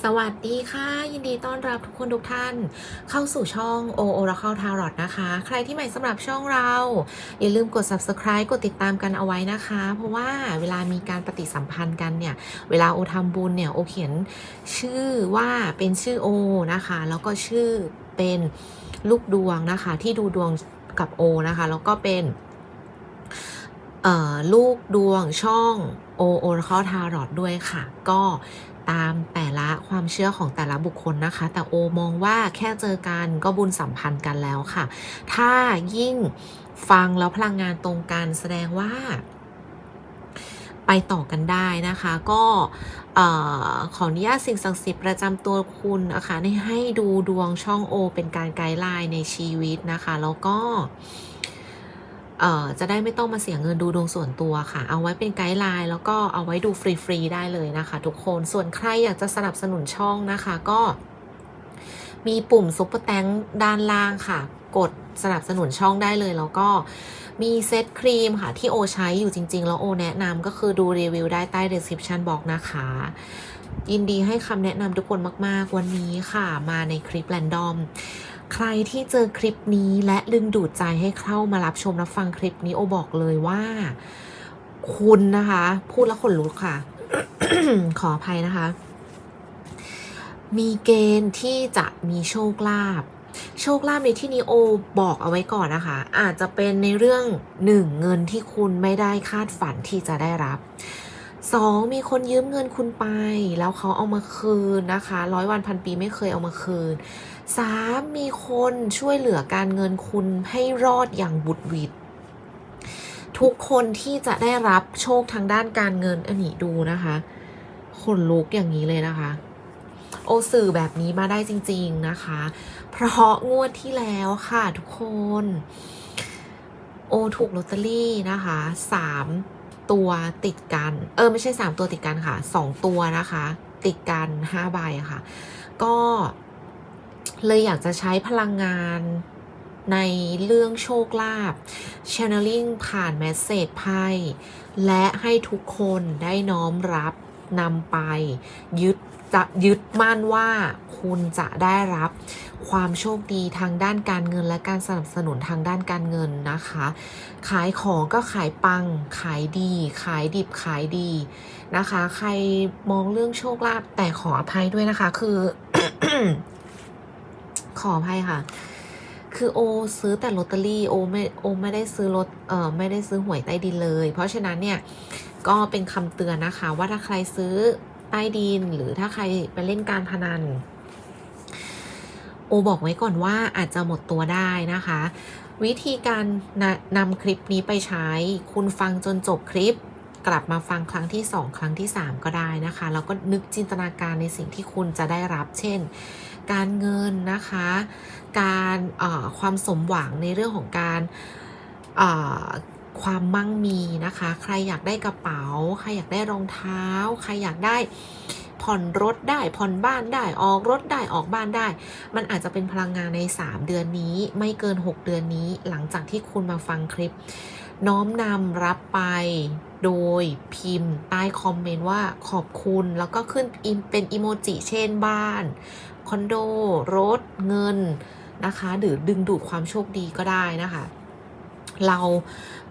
สวัสดีค่ะ ยินดีต้อนรับทุกคนทุกท่าน เข้าสู่ช่อง O Oracle Tarot นะคะ ใครที่ใหม่สำหรับช่องเรา อย่าลืมกด subscribe กดติดตามกันเอาไว้นะคะ เพราะว่าเวลามีการปฏิสัมพันธ์กันเนี่ย เวลาโอทำบุญเนี่ย โอเขียนชื่อว่าเป็นชื่อโอนะคะ แล้วก็ชื่อเป็นลูกดวงนะคะ ที่ดูดวงกับโอนะคะ แล้วก็เป็นเอ่อลูกดวงช่อง O Oracle Tarot ด้วยค่ะ ก็ ตามแต่ละความเชื่อของแต่ละบุคคลนะคะ แต่โอมองว่าแค่เจอกันก็บุญสัมพันธ์กันแล้วค่ะ ถ้ายิ่งฟังแล้วพลังงานตรงกันแสดงว่า ไปต่อกันได้นะคะ ก็ขออนุญาตสิ่งศักดิ์สิทธิ์ประจำตัวคุณนะคะให้ดูดวงช่องโอเป็นการไกด์ไลน์ในชีวิตนะคะ แล้วก็ เอ่อจะได้ไม่ต้องมาเสียเงินดูดวงส่วนตัวค่ะ เอาไว้เป็นไกด์ไลน์แล้วก็เอาไว้ดูฟรีๆได้เลยนะคะ ทุกคนส่วนใครอยากจะสนับสนุนช่องนะคะก็ มีปุ่มซุปเปอร์แตงด้านล่างค่ะ กดสนับสนุนช่องได้เลยแล้วก็มีเซตครีมค่ะ ที่โอใช้อยู่จริง ๆ แล้วโอแนะนำก็คือดูรีวิวได้ใต้ description box นะคะ ยินดีให้คำแนะนำทุกคนมาก ๆ วันนี้ค่ะ มาในคลิปแรนดอม ใครที่เจอคลิปนี้และดึงดูดใจให้เข้ามารับชมรับฟังคลิปนี้โอบอกเลยว่า คุณนะคะ พูดแล้วขนลุกค่ะ ขออภัยนะคะ มีเกณฑ์ที่จะมีโชคลาภโชคลาภในที่นี้โอบอกเอาไว้ก่อนนะคะ อาจจะเป็นในเรื่องหนึ่งเงินที่คุณไม่ได้คาดฝันที่จะได้รับสองมีคนยืมเงินคุณไป แล้วเขาเอามาคืนนะคะ ร้อยวันพันปีไม่เคยเอามาคืน สามมีคนช่วยเหลือการเงินคุณให้รอดอย่างบุดวิดทุกคนที่จะได้รับโชคทางด้านการเงินอันนี้ดูนะคะขนลุกอย่างนี้เลยนะคะ โอสื่อแบบนี้มาได้จริง ๆนะคะ เพราะงวดที่แล้วค่ะทุกคน โอถูกลอตเตอรี่นะคะสามตัวติดกัน เออไม่ใช่สามตัวติดกันค่ะสองตัวนะคะ ติดกันห้าใบค่ะ ก็ เลยอยากจะใช้พลังงานในเรื่องโชคลาภ channeling ผ่านแมสเซจไพ่และให้ทุกคนได้น้อมรับนำไป ยึดจะยึดมั่นว่าคุณจะได้รับความโชคดีทางด้านการเงินและการสนับสนุนทางด้านการเงินนะคะ ขายของก็ขายปัง ขายดี ขายดิบขายดีนะคะ ใครมองเรื่องโชคลาภแต่ขออภัยด้วยนะคะคือ ขออภัยค่ะ คือโอซื้อแต่ลอตเตอรี่โอไม่โอไม่ได้ซื้อรถเอ่อไม่ได้ซื้อหวยใต้ดินเลย เพราะฉะนั้นเนี่ยก็เป็นคำเตือนนะคะ ว่าถ้าใครซื้อใต้ดินหรือถ้าใครไปเล่นการพนัน โอบอกไว้ก่อนว่าอาจจะหมดตัวได้นะคะ วิธีการนนำคลิปนี้ไปใช้ คุณฟังจนจบคลิป กลับมาฟังครั้งที่ 2 ครั้งที่ 3 ก็ได้นะคะ แล้วก็นึกจินตนาการในสิ่งที่คุณจะได้รับ เช่น การเงินนะคะ การความสมหวังในเรื่องของการความมั่งมีนะคะ ใครอยากได้กระเป๋า ใครอยากได้รองเท้า ใครอยากได้ผ่อนรถได้ผ่อนบ้านได้ออกรถได้ออกบ้านได้ มันอาจจะเป็นพลังงานใน 3 เดือนนี้ ไม่เกิน 6 เดือนนี้ หลังจากที่คุณมาฟังคลิป น้อมนำรับไปโดยพิมพ์ใต้คอมเมนต์ว่าขอบคุณ แล้วก็ขึ้นเป็นอิโมจิเช่นบ้าน อนโด รถ เงินนะคะหรือดึงดูดความโชคดีก็ได้นะคะ เรา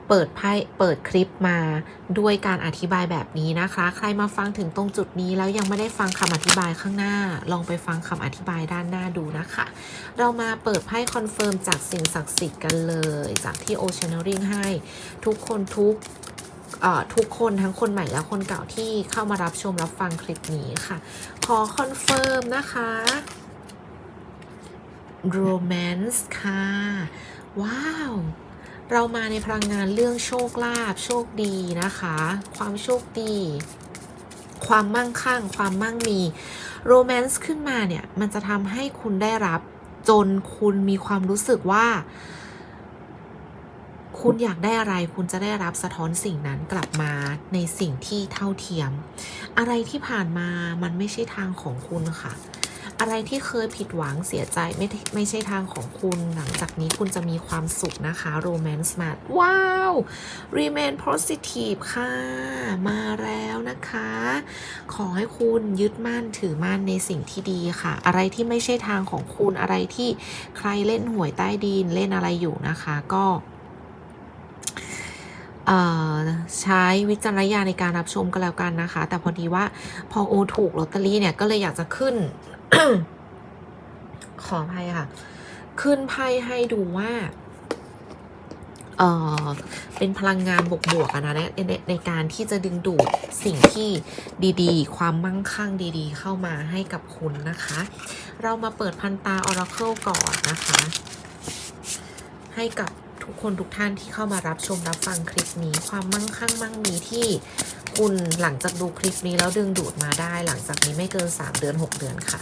เปิดไพ่เปิดคลิปมาด้วยการอธิบายแบบนี้นะคะ ใครมาฟังถึงตรงจุดนี้แล้วยังไม่ได้ฟังคำอธิบายข้างหน้า ลองไปฟังคำอธิบายด้านหน้าดูนะคะ เรามาเปิดไพ่คอนเฟิร์มจากสิ่งศักดิ์สิทธิ์กันเลย จากที่โอเช n น e ริงให้ทุกคนทุก ทุกคนทั้งคนใหม่และคนเก่าที่เข้ามารับชมรับฟังคลิปนี้ค่ะ ขอคอนเฟิร์มนะคะ romance ค่ะ ว้าว เรามาในพลังงานเรื่องโชคลาภโชคดีนะคะ ความโชคดี ความมั่งคั่ง ความมั่งมีโรแมนต์ขึ้นมาเนี่ย มันจะทำให้คุณได้รับจนคุณมีความรู้สึกว่า คุณอยากได้อะไรคุณจะได้รับสะท้อนสิ่งนั้นกลับมาในสิ่งที่เท่าเทียม อะไรที่ผ่านมามันไม่ใช่ทางของคุณค่ะ อะไรที่เคยผิดหวังเสียใจไม่ไม่ใช่ทางของคุณ หลังจากนี้คุณจะมีความสุขนะคะ romance mat ว้าว remain positive ค่ะ มาแล้วนะคะ ขอให้คุณยึดมั่นถือมั่นในสิ่งที่ดีค่ะ อะไรที่ไม่ใช่ทางของคุณอะไรที่ใครเล่นหวยใต้ดินเล่นอะไรอยู่นะคะ ก็ ใช้วิจารณญาณในการรับชมกันแล้วกันนะคะ แต่พอดีว่าพอโอถูกลอตเตอรี่เนี่ยก็เลยอยากจะขึ้น ขออภัยค่ะ ขึ้นไพ่ให้ดูว่า เออเป็นพลังงานบวกๆนะในในในการที่จะดึงดูดสิ่งที่ดีๆ ความมั่งคั่งดีๆ เข้ามาให้กับคุณนะคะ เรามาเปิดพันตา Oracle ก่อนนะคะ ให้กับ ทุกคนทุกท่านที่เข้ามารับชมรับฟังคลิปนี้ ความมั่งคั่งมั่งมีที่คุณหลังจากดูคลิปนี้แล้วดึงดูดมาได้ หลังจากนี้ไม่เกิน 3 เดือน 6 เดือนค่ะ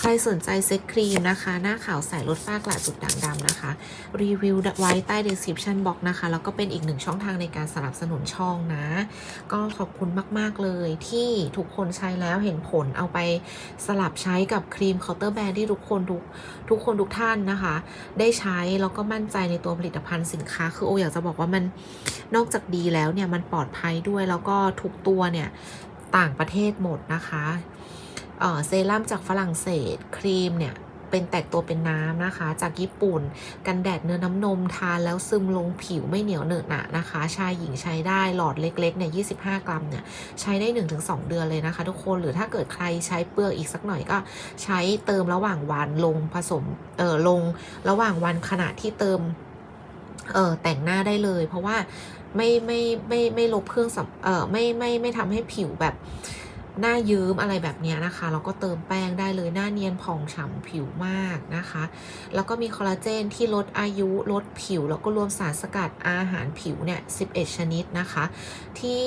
ใครสนใจเซ็ตครีมนะคะ หน้าขาวใสลดฝ้ากระจุดด่างดำนะคะ รีวิวไว้ใต้ description box นะคะ แล้วก็เป็นอีกหนึ่งช่องทางในการสนับสนุนช่องนะ ก็ขอบคุณมาก ๆ เลยที่ทุกคนใช้แล้วเห็นผลเอาไปสลับใช้กับครีมเคาน์เตอร์แบรนด์ที่ทุกคนทุกทุกคนทุกท่านนะคะ ได้ใช้แล้วก็มั่นใจในตัวผลิตภัณฑ์สินค้า คือโออยากจะบอกว่ามันนอกจากดีแล้วเนี่ยมันปลอดภัยด้วยแล้วก็ทุกตัวเนี่ยต่างประเทศหมดนะคะ เซรั่มจากฝรั่งเศสครีมเนี่ยเป็นแตกตัวเป็นน้ำนะคะ จากญี่ปุ่น กันแดดเนื้อน้ำนมทานแล้วซึมลงผิวไม่เหนียวเหนอะหนะนะคะ ชายหญิงใช้ได้หลอดเล็กๆเนี่ย25 กรัมเนี่ยใช้ได้ 1-2 เดือนเลยนะคะ ทุกคนหรือถ้าเกิดใครใช้เปลือกอีกสักหน่อยก็ใช้เติมระหว่างวันลงผสมเออลงระหว่างวันขณะที่เติมเออแต่งหน้าได้เลย เพราะว่าไม่ไม่ไม่ไม่ลบเครื่องสำเออไม่ไม่ไม่ทำให้ผิวแบบ หน้ายืมอะไรแบบนี้นะคะแล้วก็เติมแป้งได้เลยหน้าเนียนผ่องฉ่ำผิวมากนะคะ แล้วก็มีคอลลาเจนที่ลดอายุลดผิว แล้วก็รวมสารสกัดอาหารผิวเนี่ย 11 ชนิดนะคะ ที่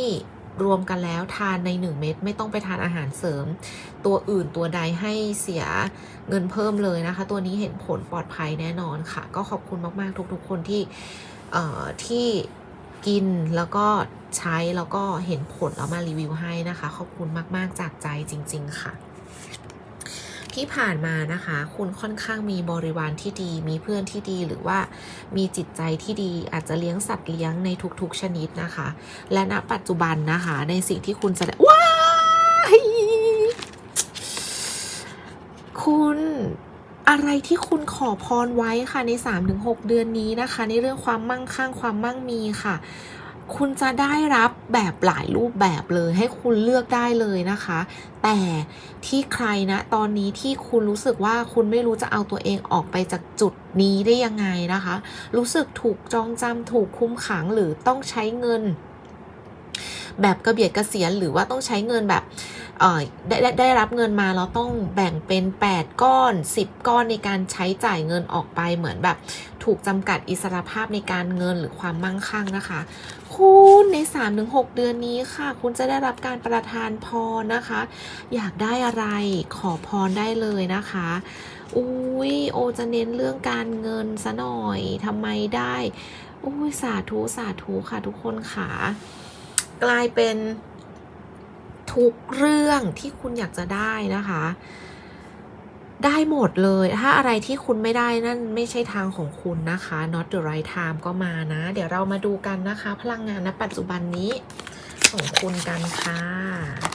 รวมกันแล้วทานใน 1 เม็ดไม่ต้องไปทานอาหารเสริม ตัวอื่นตัวใดให้เสียเงินเพิ่มเลยนะคะ ตัวนี้เห็นผลปลอดภัยแน่นอนค่ะ ก็ขอบคุณมาก ๆ ทุก ๆ คนที่ที่ กินแล้วก็ใช้แล้วก็เห็นผลแล้วมารีวิวให้นะคะ ขอบคุณมาก ๆ จากใจจริง ๆ ค่ะ ที่ผ่านมานะคะ คุณค่อนข้างมีบริวารที่ดี มีเพื่อนที่ดีหรือว่ามีจิตใจที่ดีอาจจะเลี้ยงสัตว์เลี้ยงในทุก ๆ ชนิดนะคะ และณปัจจุบันนะคะ ในสิ่งที่คุณจะได้ว้ายคุณ อะไรที่คุณขอพรไว้ค่ะใน 3-6 เดือนนี้นะคะ ในเรื่องความมั่งคั่งความมั่งมีค่ะ คุณจะได้รับแบบหลายรูปแบบเลย ให้คุณเลือกได้เลยนะคะ แต่ที่ใครนะตอนนี้ที่คุณรู้สึกว่าคุณไม่รู้จะเอาตัวเองออกไปจากจุดนี้ได้ยังไงนะคะ รู้สึกถูกจองจำถูกคุมขังหรือต้องใช้เงิน แบบกระเบียดกระเสียนหรือว่าต้องใช้เงินแบบได้ได้ได้รับเงินมาแล้วต้องแบ่งเป็น 8 ก้อน 10 ก้อนในการใช้จ่ายเงินออกไปเหมือนแบบ ถูกจำกัดอิสรภาพในการเงินหรือความมั่งคั่งนะคะ คุณใน 3-6 เดือนนี้ค่ะ คุณจะได้รับการประทานพรนะคะ อยากได้อะไรขอพรได้เลยนะคะอุ้ยโอจะเน้นเรื่องการเงินซะหน่อยทำไมได้อุ้ยสาธุสาธุค่ะทุกคนค่ะ กลายเป็นทุกเรื่องที่คุณอยากจะได้นะคะ ได้หมดเลย ถ้าอะไรที่คุณไม่ได้นั่นไม่ใช่ทางของคุณนะคะ not the right time ก็มานะ เดี๋ยวเรามาดูกันนะคะ พลังงานณปัจจุบันนี้ของคุณกันค่ะ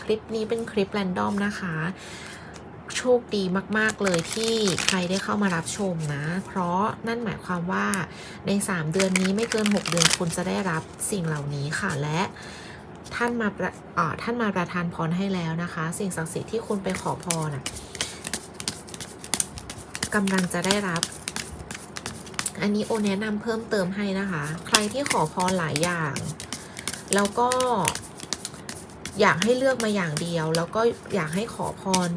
คลิปนี้เป็นคลิปแรนดอมนะคะ โชคดีมาก ๆ เลยที่ใครได้เข้ามารับชมนะ เพราะนั่นหมายความว่าใน 3 เดือนนี้ไม่เกิน 6 เดือนคุณจะได้รับสิ่งเหล่านี้ค่ะและ ท่านมาประท่านมาประทานพรให้แล้วนะคะ สิ่งศักดิ์สิทธิ์ที่คุณไปขอพรน่ะกำลังจะได้รับ อันนี้โอแนะนำเพิ่มเติมให้นะคะ ใครที่ขอพรหลายอย่าง แล้วก็อยากให้เลือกมาอย่างเดียว แล้วก็อยากให้ขอพร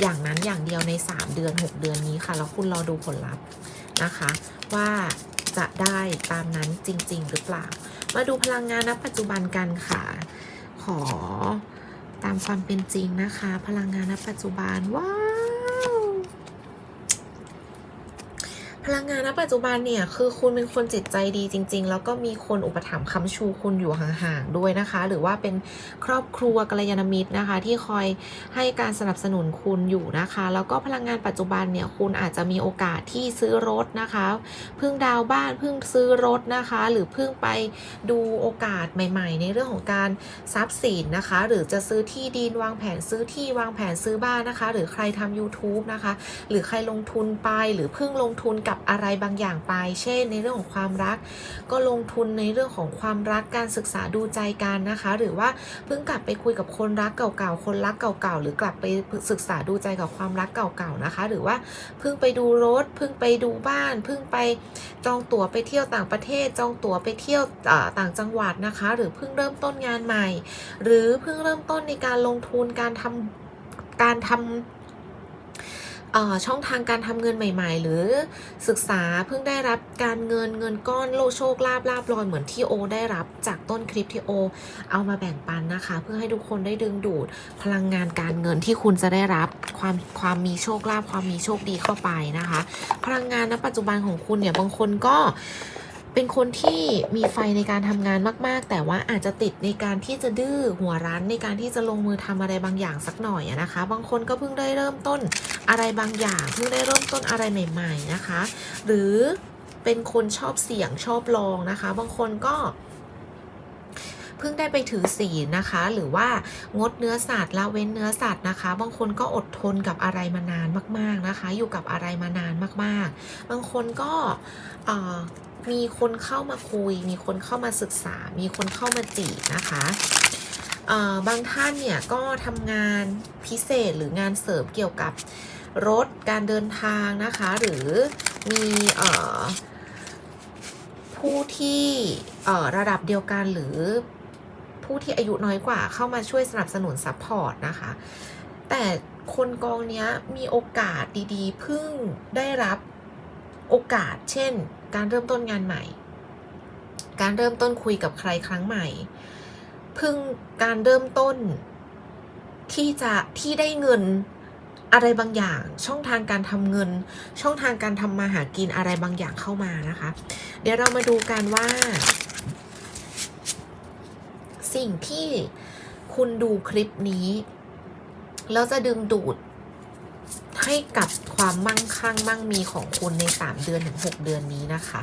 อย่างนั้นอย่างเดียวใน 3 เดือน 6 เดือนนี้ค่ะ แล้วคุณรอดูผลลัพธ์นะคะ ว่าจะได้ตามนั้นจริง ๆ หรือเปล่า มาดูพลังงานณปัจจุบันกันค่ะ ขอตามความเป็นจริงนะคะ พลังงานณปัจจุบันว้าว พลังงานณปัจจุบันเนี่ยคือคุณเป็นคนจิตใจดีจริง ๆ แล้วก็มีคนอุปถัมภ์ค้ำชูคุณอยู่ห่างๆด้วยนะคะ หรือว่าเป็นครอบครัวกัลยาณมิตรนะคะ ที่คอยให้การสนับสนุนคุณอยู่นะคะ แล้วก็พลังงานปัจจุบันเนี่ยคุณอาจจะมีโอกาสที่ซื้อรถนะคะเพิ่งดาวบ้านเพิ่งซื้อรถนะคะ หรือเพิ่งไปดูโอกาสใหม่ ๆ ในเรื่องของการทรัพย์สินนะคะ หรือจะซื้อที่ดินวางแผนซื้อที่วางแผนซื้อบ้านนะคะ หรือใครทำ YouTube นะคะ หรือใครลงทุนไปหรือเพิ่งลงทุนกับอะไรบางอย่างไป เช่น ในเรื่องของความรัก ก็ลงทุนในเรื่องของความรักการศึกษาดูใจกันนะคะ หรือว่าเพิ่งกลับไปคุยกับคนรักเก่าๆคนรักเก่าๆหรือกลับไปศึกษาดูใจกับความรักเก่าๆนะคะ หรือว่าเพิ่งไปดูรถเพิ่งไปดูบ้าน เพิ่งไปจองตั๋วไปเที่ยวต่างประเทศ จองตั๋วไปเที่ยวต่างจังหวัดนะคะ หรือเพิ่งเริ่มต้นงานใหม่ หรือเพิ่งเริ่มต้นในการลงทุนการทำการทำ ช่องทางการทำเงินใหม่ ๆ หรือศึกษาเพิ่งได้รับการเงินเงินก้อนโลโชคลาบลาบลอยเหมือนที่โอ ได้รับจากต้นคลิปที่โอ เอามาแบ่งปันนะคะ เพื่อให้ทุกคนได้ดึงดูดพลังงานการเงินที่คุณจะได้รับความความมีโชคลาภความมีโชคดีเข้าไปนะคะ พลังงานณปัจจุบันของคุณเนี่ยบางคนก็ เป็นคนที่มีไฟในการทำงานมาก ๆ แต่ว่าอาจจะติดในการที่จะดื้อหัวรั้นในการที่จะลงมือทำอะไรบางอย่างสักหน่อยนะคะ บางคนก็เพิ่งได้เริ่มต้นอะไรบางอย่าง เพิ่งได้เริ่มต้นอะไรใหม่ ๆ นะคะ หรือเป็นคนชอบเสี่ยงชอบลองนะคะ บางคนก็ เพิ่งได้ไปถือศีลนะคะ หรือว่างดเนื้อสัตว์ละเว้นเนื้อสัตว์นะคะ บางคนก็อดทนกับอะไรมานานมาก ๆนะคะ อยู่กับอะไรมานานมาก ๆ บางคนก็มีคนเข้ามาคุย มีคนเข้ามาศึกษา มีคนเข้ามาจีบนะคะบางท่านเนี่ยก็ทำงานพิเศษหรืองานเสริมเกี่ยวกับรถการเดินทางนะคะ หรือมีอผู้ที่ระดับเดียวกันหรือ ผู้ที่อายุน้อยกว่าเข้ามาช่วยสนับสนุนซัพพอร์ตนะคะ แต่คนกองนี้มีโอกาสดีๆเพิ่งได้รับโอกาส เช่น การเริ่มต้นงานใหม่ การเริ่มต้นคุยกับใครครั้งใหม่ เพิ่งการเริ่มต้นที่จะที่ได้เงินอะไรบางอย่างช่องทางการทำเงิน ช่องทางการทำมาหากินอะไรบางอย่างเข้ามานะคะ เดี๋ยวเรามาดูกันว่า สิ่งที่คุณดูคลิปนี้แล้วจะดึงดูดให้กับความมั่งคั่งมั่งมีของคุณใน 3 เดือนถึง 6 เดือนนี้นะคะ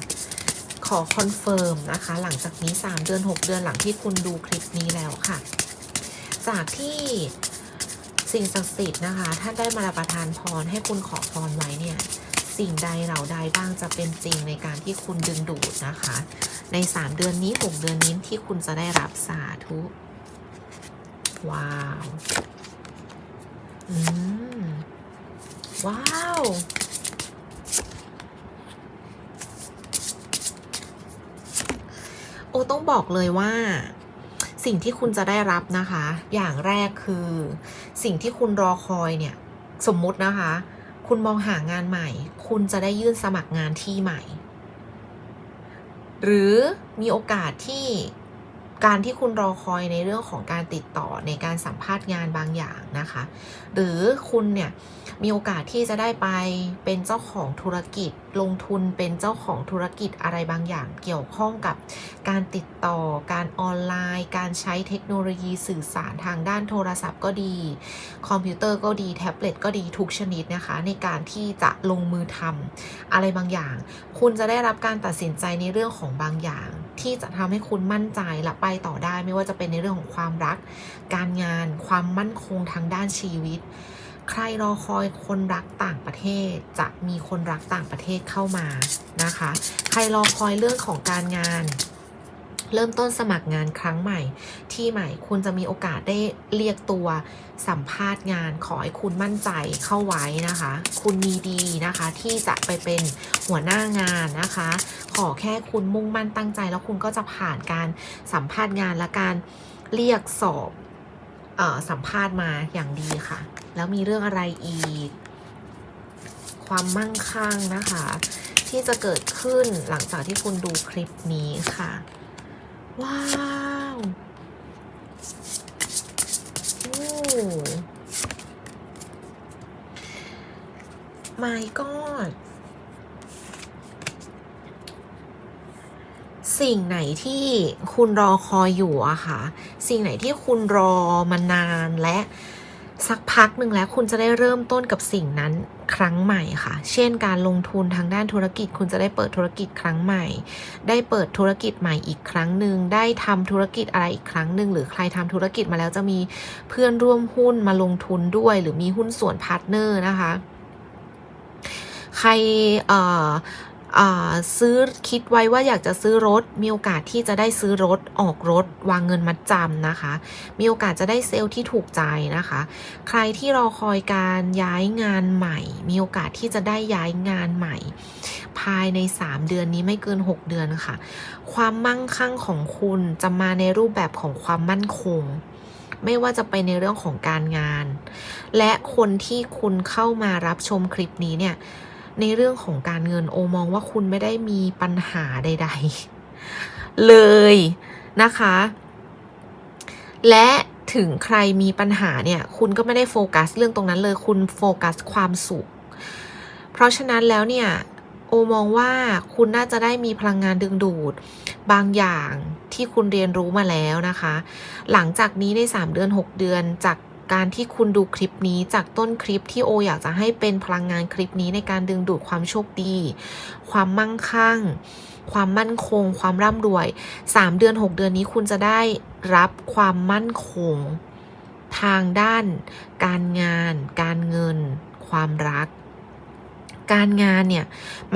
ขอคอนเฟิร์มนะคะ หลังจากนี้ 3 เดือน 6 เดือนหลังที่คุณดูคลิปนี้แล้วค่ะ จากที่สิ่งศักดิ์สิทธิ์นะคะท่านได้มาประทานพรให้คุณขอพรไว้เนี่ย สิ่งใดเหล่าใดบ้างจะเป็นจริงในการที่คุณดึงดูดนะคะ ใน 3 เดือนนี้ 6 เดือนนี้ที่คุณจะได้รับสาธุ ว้าว อืม ว้าวโอต้องบอกเลยว่า สิ่งที่คุณจะได้รับนะคะ อย่างแรกคือ สิ่งที่คุณรอคอยเนี่ย สมมุตินะคะ คุณมองหางานใหม่ คุณจะได้ยื่นสมัครงานที่ใหม่ หรือมีโอกาสที่การที่คุณรอคอยในเรื่องของการติดต่อในการสัมภาษณ์งานบางอย่างนะคะ หรือคุณเนี่ยมีโอกาสที่จะได้ไปเป็นเจ้าของธุรกิจ ลงทุนเป็นเจ้าของธุรกิจอะไรบางอย่างเกี่ยวข้องกับการติดต่อ การออนไลน์ การใช้เทคโนโลยีสื่อสารทางด้านโทรศัพท์ก็ดี คอมพิวเตอร์ก็ดี แท็บเล็ตก็ดีทุกชนิดนะคะ ในการที่จะลงมือทำอะไรบางอย่าง คุณจะได้รับการตัดสินใจในเรื่องของบางอย่าง ที่จะทำให้คุณมั่นใจและไปต่อได้ ไม่ว่าจะเป็นในเรื่องของความรัก การงาน ความมั่นคงทางด้านชีวิต ใครรอคอยคนรักต่างประเทศ จะมีคนรักต่างประเทศเข้ามานะคะ ใครรอคอยเรื่องของการงาน เริ่มต้นสมัครงานครั้งใหม่ ที่ใหม่คุณจะมีโอกาสได้เรียกตัวสัมภาษณ์งานขอให้คุณมั่นใจเข้าไว้นะคะ คุณมีดีนะคะ ที่จะไปเป็นหัวหน้างานนะคะ ขอแค่คุณมุ่งมั่นตั้งใจ แล้วคุณก็จะผ่านการสัมภาษณ์งานและการเรียกสอบ สัมภาษณ์มาอย่างดีค่ะ แล้วมีเรื่องอะไรอีก ความมั่งคั่งนะคะ ที่จะเกิดขึ้นหลังจากที่คุณดูคลิปนี้ค่ะ ว้าวโอ้ my god สิ่งไหนที่คุณรอคอยอยู่อะค่ะ สิ่งไหนที่คุณรอมานานและสักพักหนึ่งแล้วคุณจะได้เริ่มต้นกับสิ่งนั้นครั้งใหม่ค่ะ เช่นการลงทุนทางด้านธุรกิจ คุณจะได้เปิดธุรกิจครั้งใหม่ ได้เปิดธุรกิจใหม่อีกครั้งหนึ่ง ได้ทำธุรกิจอะไรอีกครั้งหนึ่ง หรือใครทำธุรกิจมาแล้วจะมีเพื่อนร่วมหุ้นมาลงทุนด้วย หรือมีหุ้นส่วนพาร์ทเนอร์นะคะ ใครเอ่อ ซื้อคิดไว้ว่าอยากจะซื้อรถ มีโอกาสที่จะได้ซื้อรถออกรถ วางเงินมัดจำนะคะ มีโอกาสจะได้เซลล์ที่ถูกใจนะคะ ใครที่รอคอยการย้ายงานใหม่ มีโอกาสที่จะได้ย้ายงานใหม่ ภายใน 3 เดือนนี้ไม่เกิน 6 เดือนค่ะ ความมั่งคั่งของคุณจะมาในรูปแบบของความมั่นคงไม่ว่าจะไปในเรื่องของการงาน และคนที่คุณเข้ามารับชมคลิปนี้เนี่ย ในเรื่องของการเงินโอมองว่าคุณไม่ได้มีปัญหาใด ๆ เลยนะคะ และถึงใครมีปัญหาเนี่ย คุณก็ไม่ได้โฟกัสเรื่องตรงนั้นเลย คุณโฟกัสความสุข เพราะฉะนั้นแล้วเนี่ย โอมองว่าคุณน่าจะได้มีพลังงานดึงดูด บางอย่างที่คุณเรียนรู้มาแล้วนะคะ หลังจากนี้ใน 3 เดือน 6 เดือนจาก การที่คุณดูคลิปนี้จากต้นคลิปที่โออยากจะให้เป็นพลังงานคลิปนี้ในการดึงดูดความโชคดี ความมั่งคั่ง ความมั่นคง ความร่ำรวย 3 เดือน 6 เดือนนี้คุณจะได้รับความมั่นคง ทางด้าน การงาน การเงิน ความรักการงานเนี่ย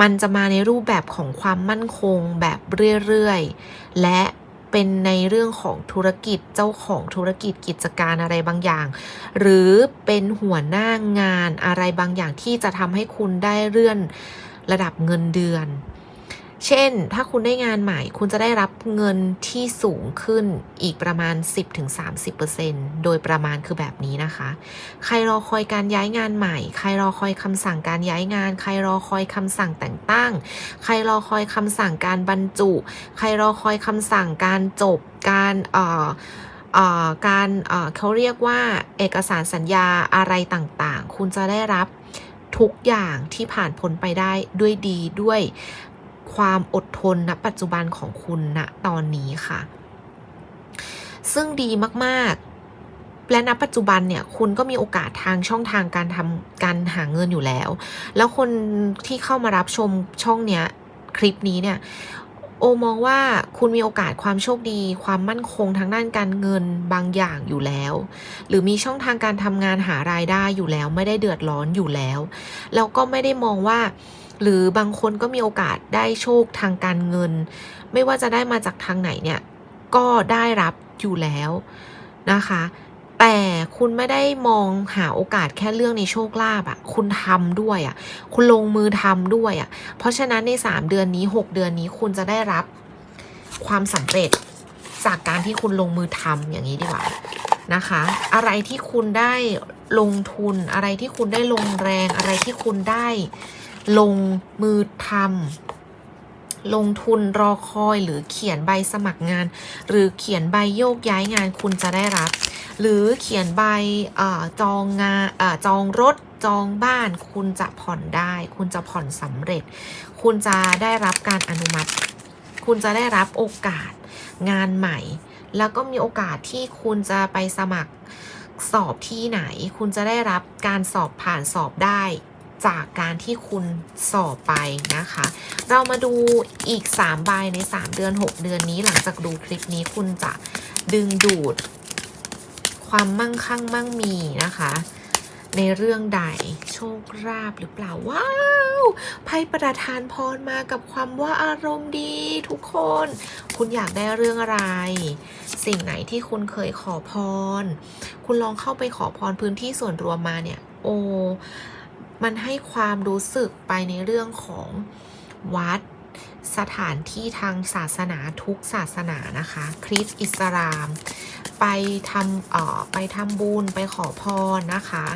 มันจะมาในรูปแบบของความมั่นคงแบบเรื่อย ๆ และ เป็นในเรื่องของธุรกิจเจ้าของธุรกิจกิจการอะไรบางอย่าง หรือเป็นหัวหน้างานอะไรบางอย่างที่จะทำให้คุณได้เลื่อนระดับเงินเดือน เช่น ถ้าคุณได้งานใหม่ คุณจะได้รับเงินที่สูงขึ้นอีกประมาณ 10-30%โดยประมาณคือแบบนี้นะคะ ใครรอคอยการย้ายงานใหม่ ใครรอคอยคำสั่งการย้ายงาน ใครรอคอยคำสั่งแต่งตั้ง ใครรอคอยคำสั่งการบรรจุ ใครรอคอยคำสั่งการจบ การเอ่อเอ่อการเอ่อเขาเรียกว่าเอกสารสัญญาอะไรต่างๆ คุณจะได้รับทุกอย่างที่ผ่านพ้นไปได้ด้วยดีด้วย ความอดทนณปัจจุบันของคุณณตอนนี้ค่ะ ซึ่งดีมากๆ และณปัจจุบันเนี่ยคุณก็มีโอกาสทางช่องทางการทำการหาเงินอยู่แล้ว แล้วคนที่เข้ามารับชมช่องเนี้ยคลิปนี้เนี่ยโอมองว่าคุณมีโอกาสความโชคดี ความมั่นคงทางด้านการเงินบางอย่างอยู่แล้ว หรือมีช่องทางการทำงานหารายได้อยู่แล้ว ไม่ได้เดือดร้อนอยู่แล้ว แล้วก็ไม่ได้มองว่า หรือบางคนก็มีโอกาสได้โชคทางการเงิน ไม่ว่าจะได้มาจากทางไหนเนี่ย ก็ได้รับอยู่แล้วนะคะ แต่คุณไม่ได้มองหาโอกาสแค่เรื่องในโชคลาภอะคุณทำด้วยอะคุณลงมือทำด้วยอะ เพราะฉะนั้นใน 3 เดือนนี้ 6 เดือนนี้คุณจะได้รับความสำเร็จจากการที่คุณลงมือทำอย่างนี้ดีกว่านะคะ อะไรที่คุณได้ลงทุนอะไรที่คุณได้ลงแรงอะไรที่คุณได้ ลงมือทำลงทุนรอคอยหรือเขียนใบสมัครงาน หรือเขียนใบโยกย้ายงานคุณจะได้รับ หรือเขียนใบอจองงานออจองรถจองบ้านคุณจะผ่อนได้ คุณจะผ่อนสำเร็จ คุณจะได้รับการอนุมัติ คุณจะได้รับโอกาสงานใหม่ แล้วก็มีโอกาสที่คุณจะไปสมัครสอบที่ไหน คุณจะได้รับการสอบผ่านสอบได้ จากการที่คุณสอบไปนะคะ เรามาดูอีก3ใบใน 3 เดือน 6 เดือนนี้หลังจากดูคลิปนี้คุณจะดึงดูด ความมั่งคั่งมั่งมีนะคะ ในเรื่องใดโชคลาภหรือเปล่าว้าวไพ่ประทานพรมากับความว่าอารมณ์ดีทุกคน คุณอยากได้เรื่องอะไร สิ่งไหนที่คุณเคยขอพร คุณลองเข้าไปขอพรพื้นที่ส่วนรวมมาเนี่ย โอ มันให้ความรู้สึกไปในเรื่องของวัด สถานที่ทางศาสนาทุกศาสนานะคะ คริสต์อิสลาม ไปทำเอ่อไปทำบุญไปขอพรนะคะ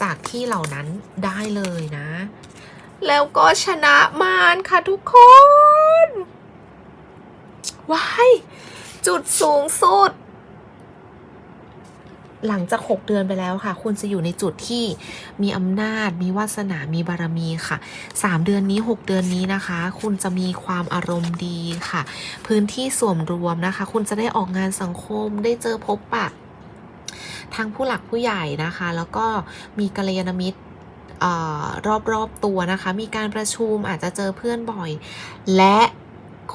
จากที่เหล่านั้นได้เลยนะ แล้วก็ชนะมารค่ะทุกคนว้ายจุดสูงสุด หลังจาก 6 เดือนไปแล้วค่ะ คุณจะอยู่ในจุดที่มีอำนาจ มีวาสนา มีบารมีค่ะ 3 เดือนนี้ 6 เดือนนี้นะคะ คุณจะมีความอารมณ์ดีค่ะ พื้นที่ส่วนรวมนะคะ คุณจะได้ออกงานสังคม ได้เจอพบปะ ทางผู้หลักผู้ใหญ่นะคะ แล้วก็มีกัลยาณมิตรเอ่อรอบๆตัวนะคะ มีการประชุมอาจจะเจอเพื่อนบ่อย และ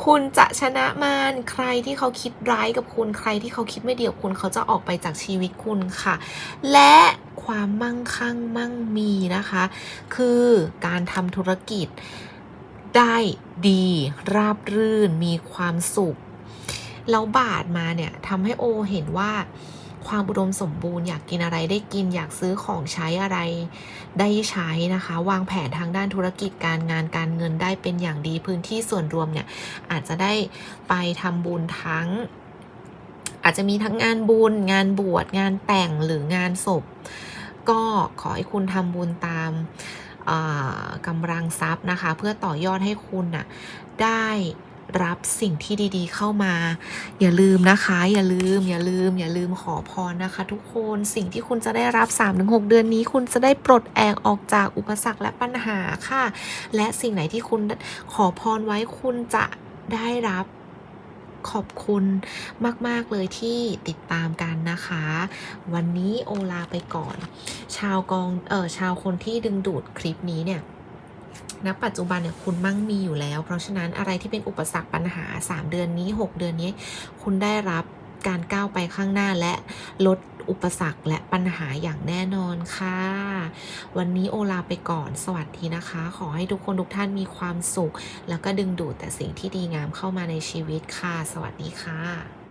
คุณจะชนะมันใครที่เขาคิดร้ายกับคุณใครที่เขาคิดไม่ดีกับคุณเขาจะออกไปจากชีวิตคุณค่ะ และความมั่งคั่งมั่งมีนะคะ คือการทำธุรกิจได้ดีราบรื่นมีความสุข แล้วบาทมาเนี่ยทำให้โอเห็นว่า ความอุดมสมบูรณ์อยากกินอะไรได้กินอยากซื้อของใช้อะไรได้ใช้นะคะ วางแผนทางด้านธุรกิจการงานการเงินได้เป็นอย่างดีพื้นที่ส่วนรวมเนี่ยอาจจะได้ไปทำบุญทั้ง อาจจะมีทั้งงานบุญ งานบวชงานแต่งหรืองานศพ ก็ขอให้คุณทำบุญตามกำลังทรัพย์นะคะ เพื่อต่อยอดให้คุณน่ะได้ รับสิ่งที่ดีๆเข้ามา อย่าลืมนะคะ อย่าลืม อย่าลืม อย่าลืมขอพรนะคะ ทุกคนสิ่งที่คุณจะได้รับ 3-6 เดือนนี้ คุณจะได้ปลดแอกออกจากอุปสรรคและปัญหาค่ะ และสิ่งไหนที่คุณขอพรไว้คุณจะได้รับขอบคุณมาก ๆ เลยที่ติดตามกันนะคะ วันนี้โอลาไปก่อน ชาวกองเออชาวคนที่ดึงดูดคลิปนี้เนี่ย ณปัจจุบันเนี่ยคุณมั่งมีอยู่แล้ว เพราะฉะนั้นอะไรที่เป็นอุปสรรคปัญหา 3 เดือนนี้ 6 เดือนนี้ คุณได้รับการก้าวไปข้างหน้าและลดอุปสรรคและปัญหาอย่างแน่นอนค่ะ วันนี้โอลาไปก่อน สวัสดีนะคะ ขอให้ทุกคนทุกท่านมีความสุข แล้วก็ดึงดูดแต่สิ่งที่ดีงามเข้ามาในชีวิตค่ะ สวัสดีค่ะ